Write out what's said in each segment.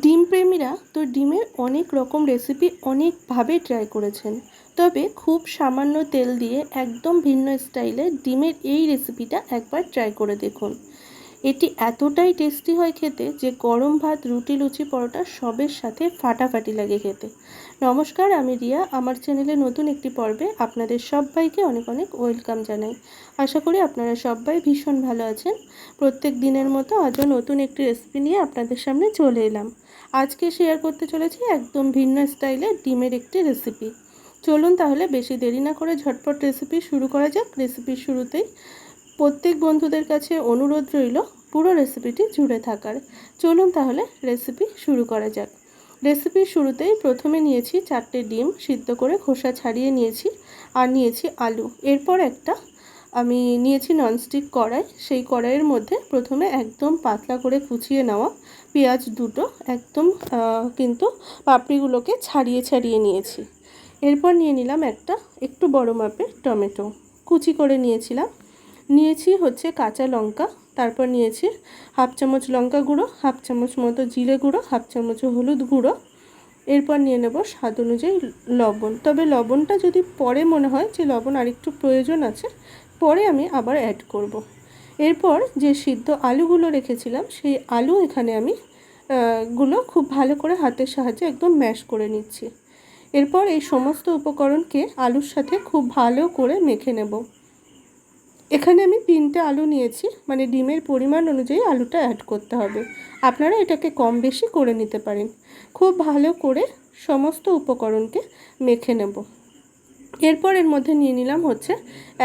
ডিম প্রেমীরা তো ডিমের অনেক রকম রেসিপি অনেকভাবে ট্রাই করেছেন। তবে খুব সামান্য তেল দিয়ে একদম ভিন্ন স্টাইলে ডিমের এই রেসিপিটা একবার ট্রাই করে দেখুন। এটি এতটাই টেস্টি হয় খেতে যে গরম ভাত, রুটি, লুচি, পরোটা সবের সাথে ফাটাফাটি লাগে খেতে। নমস্কার, আমি রিয়া। আমার চ্যানেলে নতুন একটি পর্বে আপনাদের সবাইকে অনেক অনেক ওয়েলকাম জানাই। আশা করি আপনারা সবাই ভীষণ ভালো আছেন। প্রত্যেক দিনের মতো আজও নতুন একটি রেসিপি নিয়ে আপনাদের সামনে চলে এলাম। আজকে শেয়ার করতে চলেছি একদম ভিন্ন স্টাইলে ডিমের একটি রেসিপি চলুন তাহলে বেশি দেরি না করে ঝটপট রেসিপি শুরু করা যাক। রেসিপির শুরুতেই প্রত্যেক বন্ধুদের কাছে অনুরোধ রইল পুরো রেসিপিটি জুড়ে থাকার। চলুন তাহলে রেসিপি শুরু করা যাক। রেসিপির শুরুতেই প্রথমে নিয়েছি চারটে ডিম সিদ্ধ করে খোসা ছাড়িয়ে নিয়েছি আর নিয়েছি আলু। এরপর একটা আমি নিয়েছি ননস্টিক কড়াই। সেই কড়াইয়ের মধ্যে প্রথমে একদম পাতলা করে কুচিয়ে নেওয়া পেঁয়াজ দুটো একদম কিন্তু পাপড়িগুলোকে ছাড়িয়ে ছাড়িয়ে নিয়েছি। এরপর নিয়ে নিলাম একটা একটু বড় মাপের টমেটো। কুচি করে নিয়েছিলাম। নিয়েছি হচ্ছে কাঁচা লঙ্কা, তারপর নিয়েছি হাফ চামচ লঙ্কা গুঁড়ো, হাফ চামচ মতো জিরে গুঁড়ো, হাফ চামচ হলুদ গুঁড়ো। এরপর নিয়ে নেব স্বাদ অনুযায়ী লবণ। তবে লবণটা যদি পরে মনে হয় যে লবণ আরেকটু প্রয়োজন আছে, পরে আমি আবার অ্যাড করব। এরপর যে সিদ্ধ আলুগুলো রেখেছিলাম, সেই আলু এখানে আমি গুলো খুব ভালো করে হাতের সাহায্যে একদম ম্যাশ করে নিচ্ছি। এরপর এই সমস্ত উপকরণকে আলুর সাথে খুব ভালো করে মেখে নেব। এখানে আমি তিনটে আলু নিয়েছি মানে ডিমের পরিমাণ অনুযায়ী আলুটা অ্যাড করতে হবে। আপনারা এটাকে কম বেশি করে নিতে পারেন। খুব ভালো করে সমস্ত উপকরণকে মেখে নেব। এরপর এর মধ্যে নিয়ে নিলাম হচ্ছে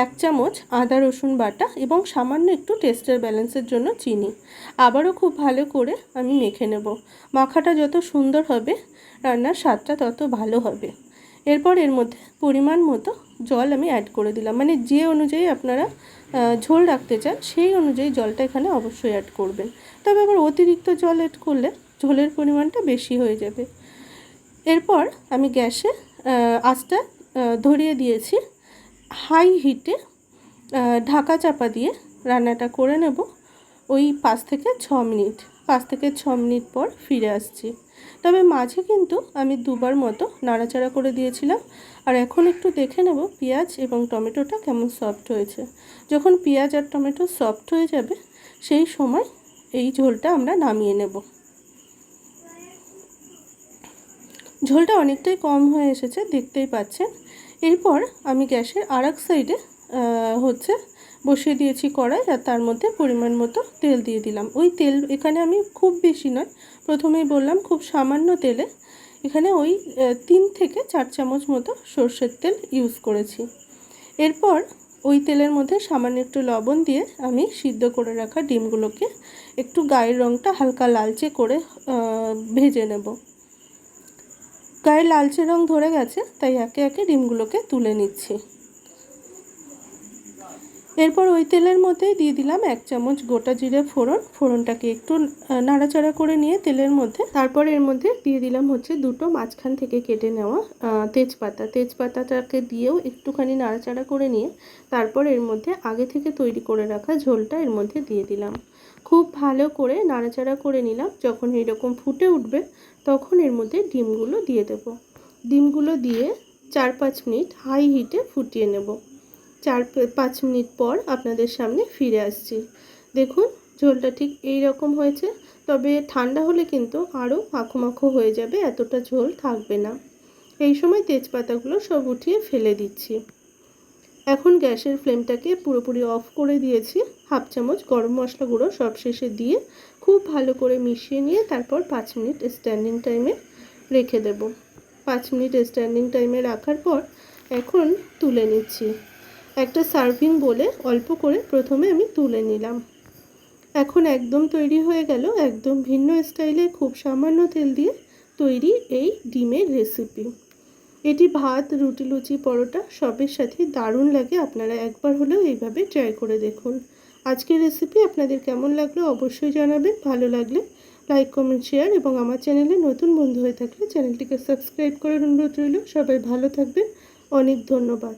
এক চামচ আদা, রসুন বাটা এবং সামান্য একটু টেস্টের ব্যালেন্সের জন্য চিনি। আবারও খুব ভালো করে আমি মেখে নেব। মাখাটা যত সুন্দর হবে, রান্নার স্বাদটা তত ভালো হবে। এরপর এর মধ্যে পরিমাণ মতো জল আমি অ্যাড করে দিলাম। মানে যে অনুযায়ী আপনারা ঝোল রাখতে চান, সেই অনুযায়ী জলটা এখানে অবশ্যই অ্যাড করবেন। তবে আবার অতিরিক্ত জল অ্যাড করলে ঝোলের পরিমাণটা বেশি হয়ে যাবে। এরপর আমি গ্যাসে আঁচটা ধরিয়ে দিয়েছি। হাই হিটে ঢাকা চাপা দিয়ে রান্নাটা করে নেব। ওই পাঁচ থেকে ছ মিনিট। পাঁচ থেকে ছ মিনিট পর ফিরে আসছি। তবে মাঝে কিন্তু আমি দুবার মতো নাড়াচাড়া করে দিয়েছিলাম। আর এখন একটু দেখে নেব পেঁয়াজ এবং টমেটোটা কেমন সফট হয়েছে। যখন পেঁয়াজ আর টমেটো সফট হয়ে যাবে, সেই সময় এই ঝোলটা আমরা নামিয়ে নেব। ঝোলটা অনেকটাই কম হয়ে এসেছে, দেখতেই পাচ্ছেন। এরপর আমি গ্যাসের আর সাইডে হচ্ছে বসিয়ে দিয়েছি কড়াই আর তার মধ্যে পরিমাণ মতো তেল দিয়ে দিলাম। ওই তেল এখানে আমি খুব বেশি নয়, প্রথমেই বললাম খুব সামান্য তেলে। এখানে ওই তিন থেকে চার চামচ মতো সর্ষের তেল ইউজ করেছি। এরপর ওই তেলের মধ্যে সামান্য একটু লবণ দিয়ে আমি সিদ্ধ করে রাখা ডিমগুলোকে একটু গায়ের রঙটা হালকা লালচে করে ভেজে নেব। গায়ে লালচে রং ধরে গেছে, তাই একে একে ডিমগুলোকে তুলে নিচ্ছি। এরপর ওই তেলের মধ্যে দিয়ে দিলাম এক চামচ গোটা জিরে ফোড়ন। ফোড়নটাকে একটু নাড়াচাড়া করে নিয়ে তেলের মধ্যে, তারপর এর মধ্যে দিয়ে দিলাম হচ্ছে দুটো মাঝখান থেকে কেটে নেওয়া তেজপাতা। তেজপাতাটাকে দিয়েও একটুখানি নাড়াচাড়া করে নিয়ে, তারপর এর মধ্যে আগে থেকে তৈরি করে রাখা ঝোলটা এর মধ্যে দিয়ে দিলাম। খুব ভালো করে নাড়াচাড়া করে নিলাম, যখন এরকম ফুটে উঠবে তখন এর মধ্যে ডিমগুলো দিয়ে দেব। ডিমগুলো দিয়ে চার পাঁচ মিনিট হাই হিটে ফুটিয়ে নেব। চার পাঁচ মিনিট পর আপনাদের সামনে ফিরে আসছি। দেখুন, ঝোলটা ঠিক এই রকম হয়েছে, তবে ঠান্ডা হলে কিন্তু আরও মাখো মাখো হয়ে যাবে, এতটা ঝোল থাকবে না। এই সময় তেজপাতাগুলো সব উঠিয়ে ফেলে দিচ্ছি। এখন গ্যাসের ফ্লেমটাকে পুরোপুরি অফ করে দিয়েছি। হাফ চামচ গরম মশলা গুঁড়ো সব শেষে দিয়ে খুব ভালো করে মিশিয়ে নিয়ে তারপর পাঁচ মিনিট স্ট্যান্ডিং টাইমে রেখে দেব। পাঁচ মিনিট স্ট্যান্ডিং টাইমে রাখার পর এখন তুলে নিচ্ছি। একটা সার্ভিং বলে অল্প করে প্রথমে আমি তুলে নিলাম। এখন একদম তৈরি হয়ে গেল একদম ভিন্ন স্টাইলে খুব সামান্য তেল দিয়ে তৈরি এই ডিমের রেসিপি। এটি ভাত, রুটি, লুচি, পরোটা সবের সাথে দারুণ লাগে, আপনারা একবার হলেও এইভাবে ট্রাই করে দেখুন। আজকের রেসিপি আপনাদের কেমন লাগল অবশ্যই জানাবেন, ভালো লাগলে লাইক কমেন্ট শেয়ার এবং আমার চ্যানেলে নতুন বন্ধু হয়ে থাকলে চ্যানেলটিকে সাবস্ক্রাইব করার অনুরোধ রইল। সবাই ভালো থাকবেন, অনেক ধন্যবাদ।